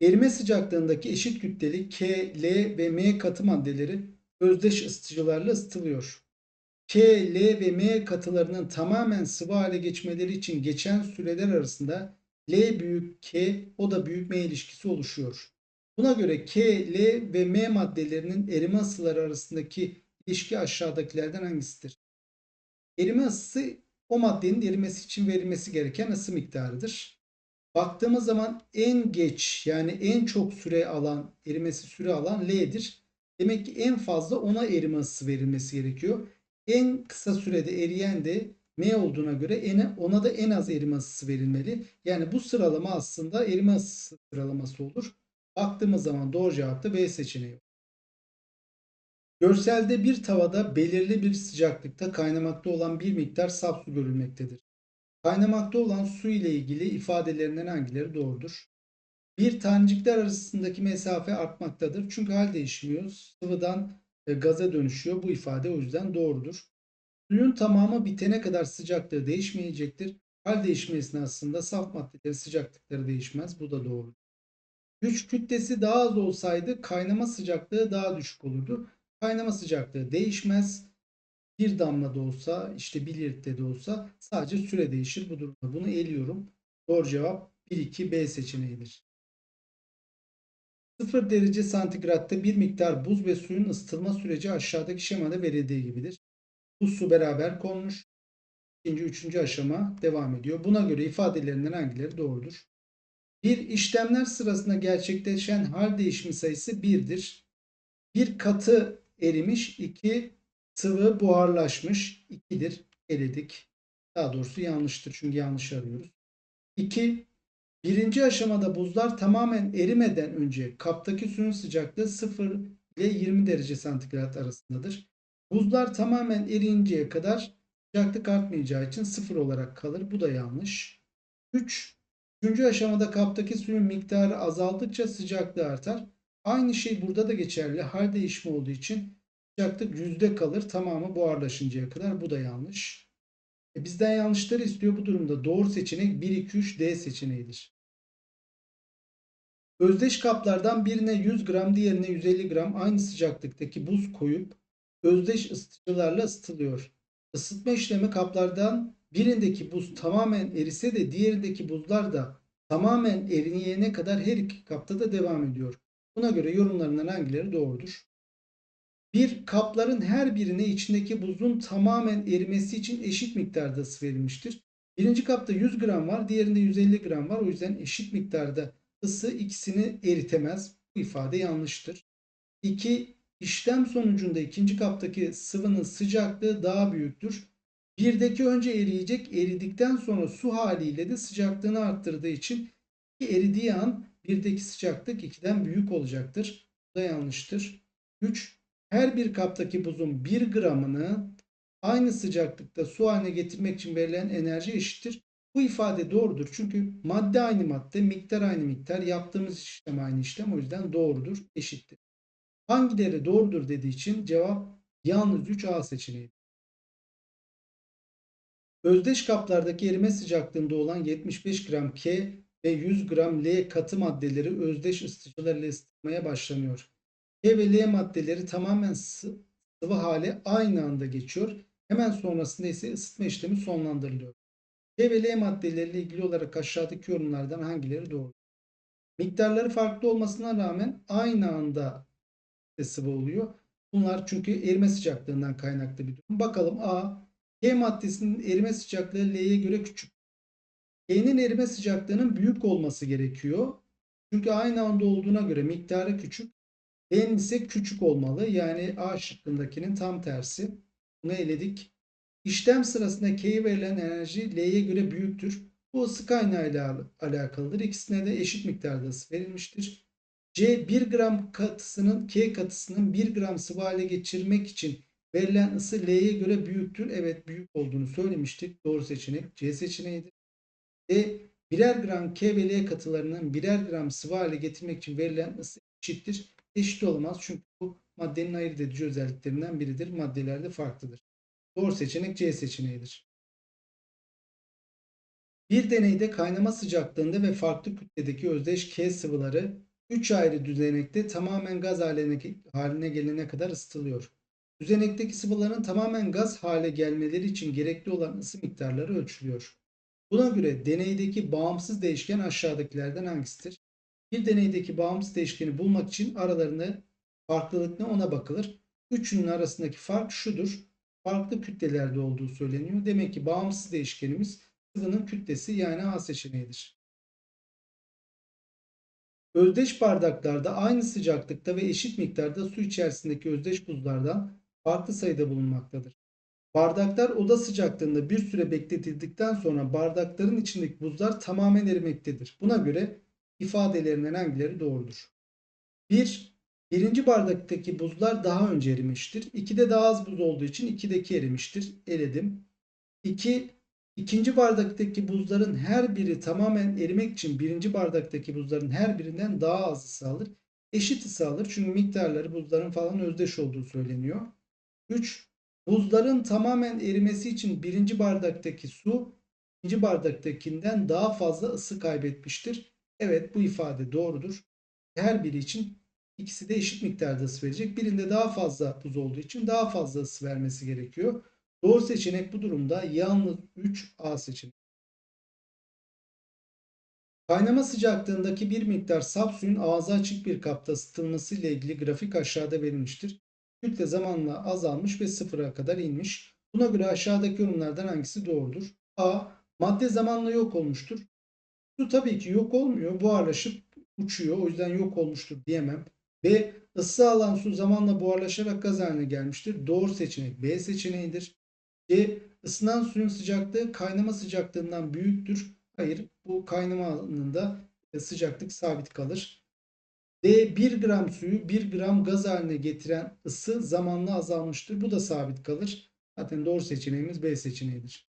Erime sıcaklığındaki eşit kütleli K, L ve M katı maddeleri özdeş ısıtıcılarla ısıtılıyor. K, L ve M katılarının tamamen sıvı hale geçmeleri için geçen süreler arasında L büyük K, o da büyük M ilişkisi oluşuyor. Buna göre K, L ve M maddelerinin erime ısıları arasındaki ilişki aşağıdakilerden hangisidir? Erime ısısı o maddenin erimesi için verilmesi gereken ısı miktarıdır. Baktığımız zaman en geç yani en çok süre alan erimesi süre alan L'dir. Demek ki en fazla ona erime ısısı verilmesi gerekiyor. En kısa sürede eriyen de M olduğuna göre ona da en az erime ısısı verilmeli. Yani bu sıralama aslında erime ısısı sıralaması olur. Baktığımız zaman doğru cevap da B seçeneği. Görselde bir tavada belirli bir sıcaklıkta kaynamakta olan bir miktar saf su görülmektedir. Kaynamakta olan su ile ilgili ifadelerinden hangileri doğrudur? Bir tanecikler arasındaki mesafe artmaktadır. Çünkü hal değişmiyor. Sıvıdan e, gaza dönüşüyor. Bu ifade o yüzden doğrudur. Suyun tamamı bitene kadar sıcaklığı değişmeyecektir. Hal değişimi esnasında saf maddelerin sıcaklıkları değişmez. Bu da doğru. Güç kütlesi daha az olsaydı kaynama sıcaklığı daha düşük olurdu. Kaynama sıcaklığı değişmez. Bir damla da olsa işte bir litre de olsa sadece süre değişir bu durumda. Bunu eliyorum. Doğru cevap 1-2 B seçeneğidir. 0 derece santigratta bir miktar buz ve suyun ısıtılma süreci aşağıdaki şemada verildiği gibidir. Buz su beraber konmuş. İkinci, üçüncü aşama devam ediyor. Buna göre ifadelerinden hangileri doğrudur? Bir işlemler sırasında gerçekleşen hal değişimi sayısı 1'dir. Bir katı erimiş, 2 sıvı buharlaşmış, 2'dir. Eledik. Daha doğrusu yanlıştır çünkü yanlış arıyoruz. 2. Birinci aşamada buzlar tamamen erimeden önce kaptaki suyun sıcaklığı 0 ile 20 derece santigrat arasındadır. Buzlar tamamen eriyinceye kadar sıcaklık artmayacağı için 0 olarak kalır. Bu da yanlış. 3. Üçüncü aşamada kaptaki suyun miktarı azaldıkça sıcaklığı artar. Aynı şey burada da geçerli. Hal değişimi olduğu için sıcaklık yüzde kalır tamamı buharlaşıncaya kadar. Bu da yanlış. E bizden yanlışları istiyor bu durumda. Doğru seçenek 1, 2, 3 D seçeneğidir. Özdeş kaplardan birine 100 gram diğerine 150 gram aynı sıcaklıktaki buz koyup özdeş ısıtıcılarla ısıtılıyor. Isıtma işlemi kaplardan birindeki buz tamamen erise de diğerindeki buzlar da tamamen eriyene kadar her iki kapta da devam ediyor. Buna göre yorumlarından hangileri doğrudur? Bir kapların her birine içindeki buzun tamamen erimesi için eşit miktarda ısı verilmiştir. Birinci kapta 100 gram var, diğerinde 150 gram var. O yüzden eşit miktarda ısı ikisini eritemez. Bu ifade yanlıştır. 2. İşlem sonucunda ikinci kaptaki sıvının sıcaklığı daha büyüktür. Birdeki önce eriyecek, eridikten sonra su haliyle de sıcaklığını arttırdığı için eridiği an birdeki sıcaklık 2'den büyük olacaktır. Bu da yanlıştır. 3. Her bir kaptaki buzun 1 gramını aynı sıcaklıkta su haline getirmek için verilen enerji eşittir. Bu ifade doğrudur. Çünkü madde aynı madde, miktar aynı miktar, yaptığımız işlem aynı işlem. O yüzden doğrudur, eşittir. Hangileri doğrudur dediği için cevap yalnız 3A seçeneği. Özdeş kaplardaki erime sıcaklığında olan 75 gram K ve 100 gram L katı maddeleri özdeş ısıtıcılarla ısıtmaya başlanıyor. K ve L maddeleri tamamen sıvı hale aynı anda geçiyor. Hemen sonrasında ise ısıtma işlemi sonlandırılıyor. K ve L maddeleriyle ilgili olarak aşağıdaki yorumlardan hangileri doğru? Miktarları farklı olmasına rağmen aynı anda sıvı oluyor. Bunlar çünkü erime sıcaklığından kaynaklı bir durum. Bakalım A. K maddesinin erime sıcaklığı L'ye göre küçük. K'nin erime sıcaklığının büyük olması gerekiyor. Çünkü aynı anda olduğuna göre miktarı küçük. L'nin ise küçük olmalı. Yani A şıkkındakinin tam tersi. Bunu eledik. İşlem sırasında K'ye verilen enerji L'ye göre büyüktür. Bu ısı kaynağıyla alakalıdır. İkisine de eşit miktarda ısı verilmiştir. C 1 gram katısının K katısının 1 gram sıvı hale geçirmek için verilen ısı L'ye göre büyüktür. Evet büyük olduğunu söylemiştik. Doğru seçenek C seçeneğidir. D birer gram K ve L katılarının birer gram sıvı hale getirmek için verilen ısı eşittir. Eşit olamaz çünkü bu maddenin ayırt edici özelliklerinden biridir. Maddelerde farklıdır. Doğru seçenek C seçeneğidir. Bir deneyde kaynama sıcaklığında ve farklı kütledeki özdeş K sıvıları 3 ayrı düzenekte tamamen gaz haline gelene kadar ısıtılıyor. Düzenekteki sıvıların tamamen gaz hale gelmeleri için gerekli olan ısı miktarları ölçülüyor. Buna göre deneydeki bağımsız değişken aşağıdakilerden hangisidir? Bir deneydeki bağımsız değişkeni bulmak için aralarında farklılık ne ona bakılır. Üçünün arasındaki fark şudur. Farklı kütlelerde olduğu söyleniyor. Demek ki bağımsız değişkenimiz sıvının kütlesi yani A seçeneğidir. Özdeş bardaklarda aynı sıcaklıkta ve eşit miktarda su içerisindeki özdeş buzlardan farklı sayıda bulunmaktadır. Bardaklar oda sıcaklığında bir süre bekletildikten sonra bardakların içindeki buzlar tamamen erimektedir. Buna göre ifadelerinden hangileri doğrudur? 1. Birinci bardaktaki buzlar daha önce erimiştir. 2'de daha az buz olduğu için 2'deki erimiştir. Eledim. 2. İkinci bardaktaki buzların her biri tamamen erimek için birinci bardaktaki buzların her birinden daha az ısı alır. Eşit ısı alır çünkü miktarları buzların falan özdeş olduğu söyleniyor. 3. Buzların tamamen erimesi için birinci bardaktaki su ikinci bardaktakinden daha fazla ısı kaybetmiştir. Evet bu ifade doğrudur. Her biri için ikisi de eşit miktarda ısı verecek. Birinde daha fazla buz olduğu için daha fazla ısı vermesi gerekiyor. Doğru seçenek bu durumda yalnız 3A seçeneği. Kaynama sıcaklığındaki bir miktar saf suyun ağzı açık bir kapta ısıtılması ile ilgili grafik aşağıda verilmiştir. Kütle zamanla azalmış ve sıfıra kadar inmiş. Buna göre aşağıdaki yorumlardan hangisi doğrudur? A. Madde zamanla yok olmuştur. Su tabii ki yok olmuyor. Buharlaşıp uçuyor. O yüzden yok olmuştur diyemem. B. Isı alan su zamanla buharlaşarak gaz haline gelmiştir. Doğru seçenek B seçeneğidir. C. Isınan suyun sıcaklığı kaynama sıcaklığından büyüktür. Hayır bu kaynama anında sıcaklık sabit kalır. D 1 gram suyu 1 gram gaz haline getiren ısı zamanla azalmıştır. Bu da sabit kalır. Zaten doğru seçeneğimiz B seçeneğidir.